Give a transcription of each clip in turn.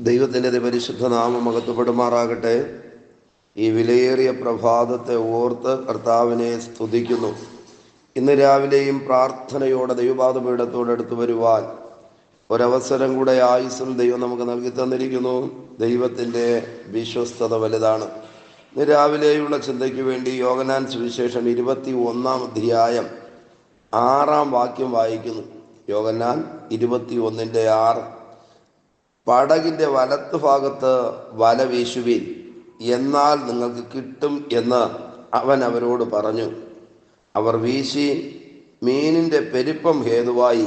ദൈവത്തിന്റെ പരിശുദ്ധ നാമം മകത്തുപെടുമാറാകട്ടെ ഈ വിലയേറിയ പ്രഭാതത്തെ ഓർത്ത് കർത്താവിനെ സ്തുതിക്കുന്നു. ഇന്ന് രാവിലെയും പ്രാർത്ഥനയോടെ ദൈവപാദപീഠത്തോട് അടുത്ത് വരുവാൻ ഒരവസരം കൂടെ ആയുസ്സിൽ ദൈവം നമുക്ക് നൽകി തന്നിരിക്കുന്നു. ദൈവത്തിന്റെ വിശ്വസ്തത വലുതാണ്. ഇന്ന് രാവിലെയുള്ള ചിന്തയ്ക്ക് വേണ്ടി യോഗനാൻ സുവിശേഷം ഇരുപത്തി ഒന്നാം അധ്യായം ആറാം വാക്യം വായിക്കുന്നു. യോഗനാൻ ഇരുപത്തി ഒന്നിന്റെ ആറ് പടകിന്റെ വലത്ത് ഭാഗത്ത് വല വീശുവിൻ. എന്നാൽ നിങ്ങൾക്ക് കിട്ടും എന്ന് അവൻ അവരോട് പറഞ്ഞു. അവർ വീശി മീനിന്റെ പെരുപ്പം ഹേതുവായി.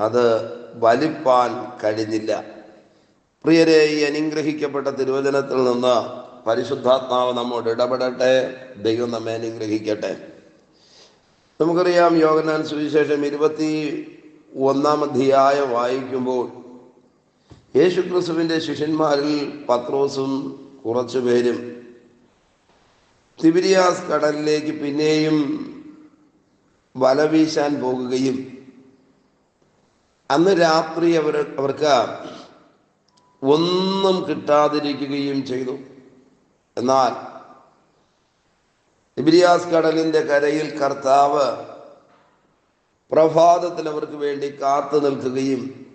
അത് വലിപ്പാൻ കഴിഞ്ഞില്ല. പ്രിയരെ ഈ അനുഗ്രഹിക്കപ്പെട്ട തിരുവചനത്തിൽ നിന്ന് പരിശുദ്ധാത്മാവ് നമ്മോട് ഇടപെടട്ടെ. ദൈവം നമ്മെ അനുഗ്രഹിക്കട്ടെ. നമുക്കറിയാം യോഗനാൻ സുവിശേഷം ഇരുപത്തി ഒന്നാം അധ്യായം വായിക്കുമ്പോൾ യേശുക്രിസ്തുവിന്റെ ശിഷ്യന്മാരിൽ പത്രോസും കുറച്ചു പേരും തിബിരിയാസ് കടലിലേക്ക് പിന്നെയും വല വീശാൻ പോകുകയും അന്ന് രാത്രി അവർ അവർക്ക് ഒന്നും കിട്ടാതിരിക്കുകയും ചെയ്തു. എന്നാൽ തിബിരിയാസ് കടലിന്റെ കരയിൽ കർത്താവ് പ്രഭാതത്തിൽ അവർക്ക് വേണ്ടി കാത്തു നിൽക്കുകയും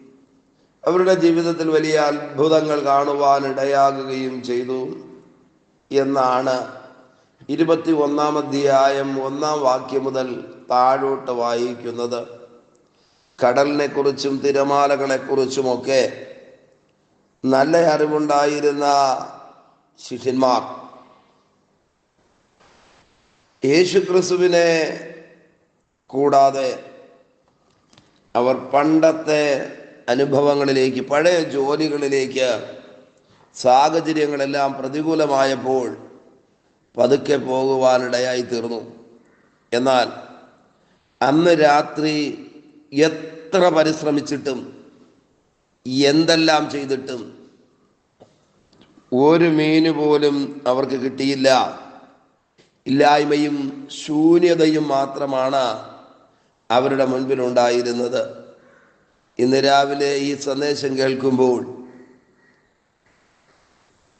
അവരുടെ ജീവിതത്തിൽ വലിയ അത്ഭുതങ്ങൾ കാണുവാൻ ഇടയാകുകയും ചെയ്തു എന്നാണ് ഇരുപത്തി ഒന്നാം അധ്യായം ഒന്നാം വാക്യം മുതൽ താഴോട്ട് വായിക്കുന്നത്. കടലിനെ കുറിച്ചും തിരമാലകളെ കുറിച്ചുമൊക്കെ നല്ല അറിവുണ്ടായിരുന്ന ശിഷ്യന്മാർ. യേശുക്രിസ്തുവിനെ കൂടാതെ അവർ പണ്ടത്തെ അനുഭവങ്ങളിലേക്ക് പഴയ ജോലികളിലേക്ക് സാഹചര്യങ്ങളെല്ലാം പ്രതികൂലമായപ്പോൾ പതുക്കെ പോകുവാനിടയായി തീർന്നു എന്നാൽ അന്ന് രാത്രി എത്ര പരിശ്രമിച്ചിട്ടും എന്തെല്ലാം ചെയ്തിട്ടും ഒരു മീന് പോലും അവർക്ക് കിട്ടിയില്ല. ഇല്ലായ്മയും ശൂന്യതയും മാത്രമാണ് അവരുടെ മുൻപിലുണ്ടായിരുന്നത്. ഇന്ന് രാവിലെ ഈ സന്ദേശം കേൾക്കുമ്പോൾ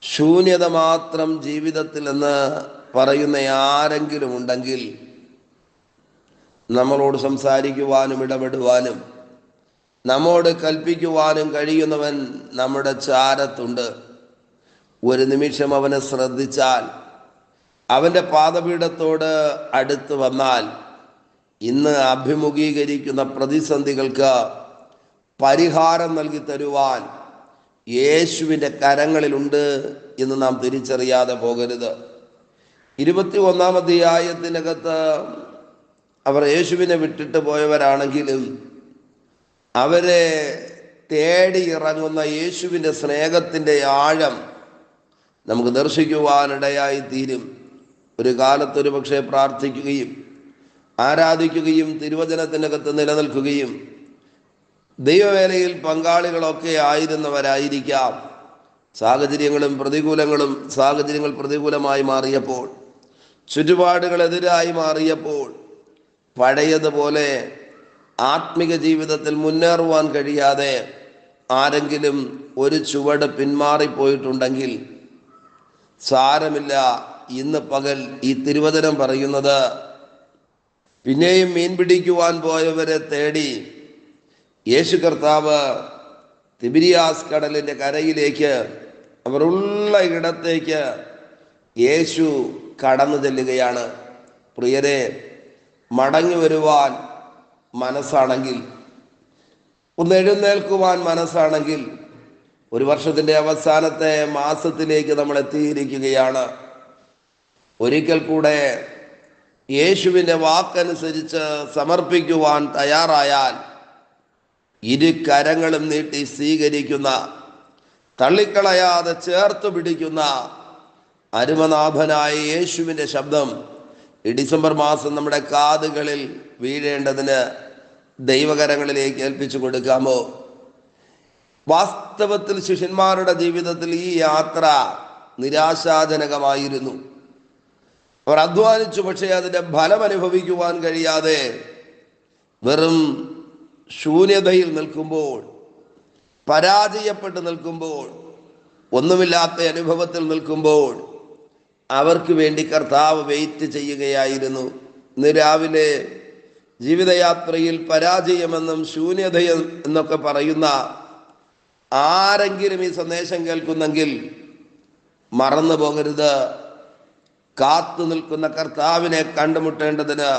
ശൂന്യത മാത്രം ജീവിതത്തിൽ എന്ന് പറയുന്ന ആരെങ്കിലും ഉണ്ടെങ്കിൽ നമ്മളോട് സംസാരിക്കുവാനും ഇടപെടുവാനും നമ്മോട് കൽപ്പിക്കുവാനും കഴിയുന്നവൻ നമ്മുടെ ചാരത്തുണ്ട്. ഒരു നിമിഷം അവനെ ശ്രദ്ധിച്ചാൽ അവന്റെ പാദപീഠത്തോട് അടുത്ത് വന്നാൽ ഇന്ന് അഭിമുഖീകരിക്കുന്ന പ്രതിസന്ധികൾക്ക് പരിഹാരം നൽകി തരുവാൻ യേശുവിന്റെ കരങ്ങളിലുണ്ട് എന്ന് നാം തിരിച്ചറിയാതെ പോകരുത്. ഇരുപത്തി ഒന്നാം അധ്യായത്തിനകത്ത് അവർ യേശുവിനെ വിട്ടിട്ട് പോയവരാണെങ്കിലും അവരെ തേടി ഇറങ്ങുന്ന യേശുവിന്റെ സ്നേഹത്തിന്റെ ആഴം നമുക്ക് ദർശിക്കുവാനിടയായി തീരും. ഒരു കാലത്തൊരു പക്ഷേ പ്രാർത്ഥിക്കുകയും ആരാധിക്കുകയും തിരുവചനത്തിനകത്ത് നിലനിൽക്കുകയും ദൈവവേലയിൽ പങ്കാളികളൊക്കെ ആയിരുന്നവരായിരിക്കാം. സാഹചര്യങ്ങളും പ്രതികൂലങ്ങളും സാഹചര്യങ്ങൾ പ്രതികൂലമായി മാറിയപ്പോൾ ചുറ്റുപാടുകൾ എതിരായി മാറിയപ്പോൾ പഴയതുപോലെ ആത്മിക ജീവിതത്തിൽ മുന്നേറുവാൻ കഴിയാതെ ആരെങ്കിലും ഒരു ചുവട് പിന്മാറിപ്പോയിട്ടുണ്ടെങ്കിൽ സാരമില്ല. ഇന്ന് പകൽ ഈ തിരുവചനം പറയുന്നത് പിന്നെയും മീൻ പിടിക്കുവാൻ പോയവരെ തേടി യേശു കർത്താവ് തിബിരിയാസ് കടലിന്റെ കരയിലേക്ക് അവരുള്ള ഇടത്തേക്ക് യേശു കടന്നു ചെല്ലുകയാണ്. പ്രിയരെ മടങ്ങി വരുവാൻ മനസ്സാണെങ്കിൽ ഒന്ന് എഴുന്നേൽക്കുവാൻ മനസ്സാണെങ്കിൽ ഒരു വർഷത്തിന്റെ അവസാനത്തെ മാസത്തിലേക്ക് നമ്മൾ എത്തിയിരിക്കുകയാണ്. ഒരിക്കൽ കൂടെ യേശുവിന്റെ വാക്കനുസരിച്ച് സമർപ്പിക്കുവാൻ തയ്യാറായാൽ ഇരു കരങ്ങളും നീട്ടി സ്വീകരിക്കുന്ന തള്ളിക്കളയാതെ ചേർത്ത് പിടിക്കുന്ന അരുമനാഭനായ യേശുവിന്റെ ശബ്ദം ഈ ഡിസംബർ മാസം നമ്മുടെ കാതുകളിൽ വീഴേണ്ടതിന് ദൈവകരങ്ങളിലേക്ക് ഏൽപ്പിച്ചു കൊടുക്കാമോ? വാസ്തവത്തിൽ ശിഷ്യന്മാരുടെ ജീവിതത്തിൽ ഈ യാത്ര നിരാശാജനകമായിരുന്നു. അവർ അധ്വാനിച്ചു പക്ഷേ അതിന്റെ ഫലം അനുഭവിക്കുവാൻ കഴിയാതെ വെറും ശൂന്യതയിൽ നിൽക്കുമ്പോൾ പരാജയപ്പെട്ട് നിൽക്കുമ്പോൾ ഒന്നുമില്ലാത്ത അനുഭവത്തിൽ നിൽക്കുമ്പോൾ അവർക്ക് വേണ്ടി കർത്താവ് വെയിറ്റ് ചെയ്യുകയായിരുന്നു. ഇന്ന് രാവിലെ ജീവിതയാത്രയിൽ പരാജയമെന്നും ശൂന്യത എന്നൊക്കെ പറയുന്ന ആരെങ്കിലും ഈ സന്ദേശം കേൾക്കുന്നെങ്കിൽ മറന്നു പോകരുത്. കാത്തു നിൽക്കുന്ന കർത്താവിനെ കണ്ടുമുട്ടേണ്ടതിന്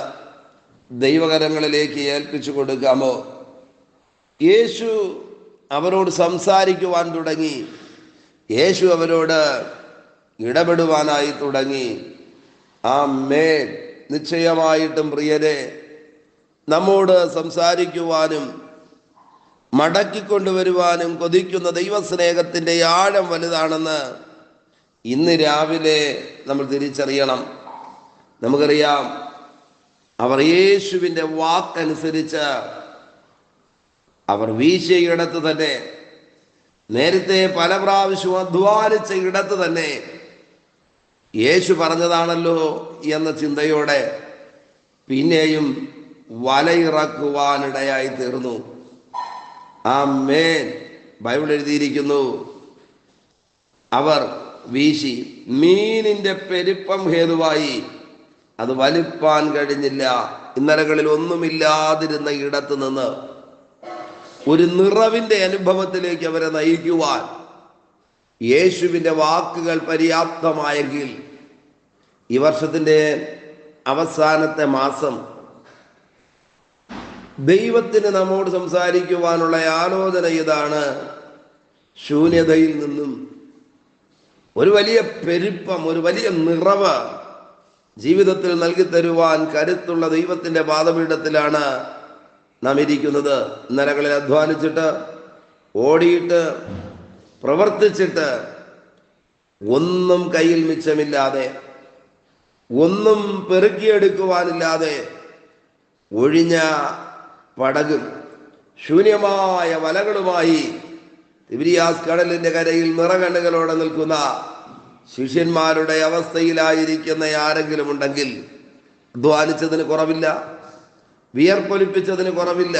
ദൈവകരങ്ങളിലേക്ക് ഏൽപ്പിച്ചു കൊടുക്കാമോ? യേശു അവരോട് സംസാരിക്കുവാൻ തുടങ്ങി. യേശു അവരോട് ഇടപെടുവാനായി തുടങ്ങി. ആ മേൽ നിശ്ചയമായിട്ടും പ്രിയരെ നമ്മോട് സംസാരിക്കുവാനും മടക്കിക്കൊണ്ടുവരുവാനും കൊതിക്കുന്ന ദൈവസ്നേഹത്തിന്റെ ആഴം വലുതാണെന്ന് ഇന്ന് രാവിലെ നമ്മൾ തിരിച്ചറിയണം. നമുക്കറിയാം അവർ യേശുവിന്റെ വാക്കനുസരിച്ച് അവർ വീശിയയിടത്ത് തന്നെ. നേരത്തെ പല പ്രാവശ്യവും അധ്വാനിച്ച ഇടത്ത് തന്നെ യേശു പറഞ്ഞതാണല്ലോ എന്ന ചിന്തയോടെ പിന്നെയും വലയിറക്കുവാനിടയായി തീർന്നു. ആ മേൻ ബൈബിൾ എഴുതിയിരിക്കുന്നു അവർ വീശി മീനിന്റെ പെരുപ്പം ഹേതുവായി. അത് വലിപ്പാൻ കഴിഞ്ഞില്ല. ഇന്നലകളിൽ ഒന്നുമില്ലാതിരുന്ന ഇടത്ത് നിന്ന് ഒരു നിറവിന്റെ അനുഭവത്തിലേക്ക് അവരെ നയിക്കുവാൻ യേശുവിന്റെ വാക്കുകൾ പര്യാപ്തമായെങ്കിൽ ഈ വർഷത്തിന്റെ അവസാനത്തെ മാസം ദൈവത്തിന് നമ്മോട് സംസാരിക്കുവാനുള്ള ആലോചന ഇതാണ്. ശൂന്യതയിൽ നിന്നും ഒരു വലിയ പെരുപ്പം ഒരു വലിയ നിറവ് ജീവിതത്തിൽ നൽകി തരുവാൻ കരുത്തുള്ള ദൈവത്തിന്റെ പാദപീഠത്തിലാണ് നാം ഇരിക്കുന്നത് നരകളിൽ അധ്വാനിച്ചിട്ട് ഓടിയിട്ട് പ്രവർത്തിച്ചിട്ട് ഒന്നും കയ്യിൽ മിച്ചമില്ലാതെ ഒന്നും പെറുക്കിയെടുക്കുവാനില്ലാതെ ഒഴിഞ്ഞ പടകും ശൂന്യമായ വലകളുമായി തിബിരിയാസ് കടലിന്റെ കരയിൽ നിറകണ്ണുകളോടെ നിൽക്കുന്ന ശിഷ്യന്മാരുടെ അവസ്ഥയിലായിരിക്കുന്ന ആരെങ്കിലും ഉണ്ടെങ്കിൽ അധ്വാനിച്ചതിന് കുറവില്ല. വിയർപ്പൊലിപ്പിച്ചതിന് കുറവില്ല.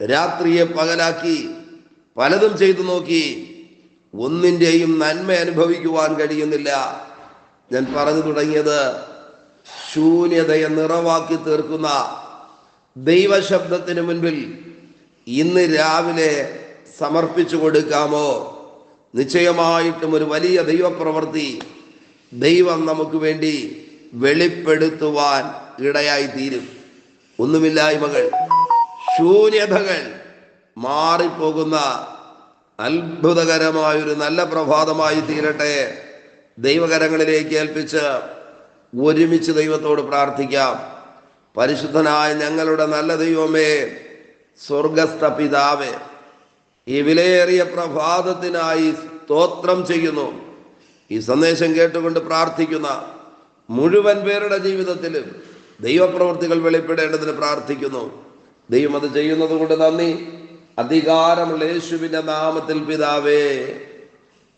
രാത്രിയെ പകലാക്കി പലതും ചെയ്തു നോക്കി ഒന്നിന്റെയും നന്മ അനുഭവിക്കുവാൻ കഴിയുന്നില്ല. ഞാൻ പറഞ്ഞു തുടങ്ങിയത് ശൂന്യതയെ നിറവാക്കി തീർക്കുന്ന ദൈവശബ്ദത്തിന് മുൻപിൽ ഇന്ന് രാവിലെ സമർപ്പിച്ചു കൊടുക്കാമോ? നിശ്ചയമായിട്ടും ഒരു വലിയ ദൈവപ്രവൃത്തി ദൈവം നമുക്ക് വേണ്ടി വെളിപ്പെടുത്തുവാൻ ഇടയായി തീരും ഒന്നുമില്ലായ്മകൾ ശൂന്യതകൾ മാറിപ്പോകുന്ന അത്ഭുതകരമായൊരു നല്ല പ്രഭാതമായി തീരട്ടെ. ദൈവകരങ്ങളിലേക്ക് ഏൽപ്പിച്ച് ഒരുമിച്ച് ദൈവത്തോട് പ്രാർത്ഥിക്കാം. പരിശുദ്ധനായ ഞങ്ങളുടെ നല്ല ദൈവമേ സ്വർഗസ്ഥ പിതാവേ ഈ വിലയേറിയ പ്രഭാതത്തിനായി സ്തോത്രം ചെയ്യുന്നു. ഈ സന്ദേശം കേട്ടുകൊണ്ട് പ്രാർത്ഥിക്കുന്ന മുഴുവൻ പേരുടെ ജീവിതത്തിലും ദൈവപ്രവൃത്തികൾ വെളിപ്പെടേണ്ടതിന് പ്രാർത്ഥിക്കുന്നു. ദൈവം അത് ചെയ്യുന്നത് കൊണ്ട് നന്ദി. അധികാരമുള്ള യേശുവിന്റെ നാമത്തിൽ പിതാവേ.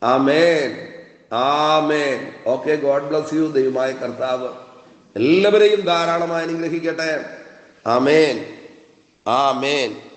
ആമേൻ. ആമേൻ. ഓക്കെ ഗോഡ് ബ്ലസ് യു ദൈവമായ കർത്താവ്. എല്ലാവരെയും ധാരാളമായി അനുഗ്രഹിക്കട്ടെ. ആമേൻ. ആമേൻ.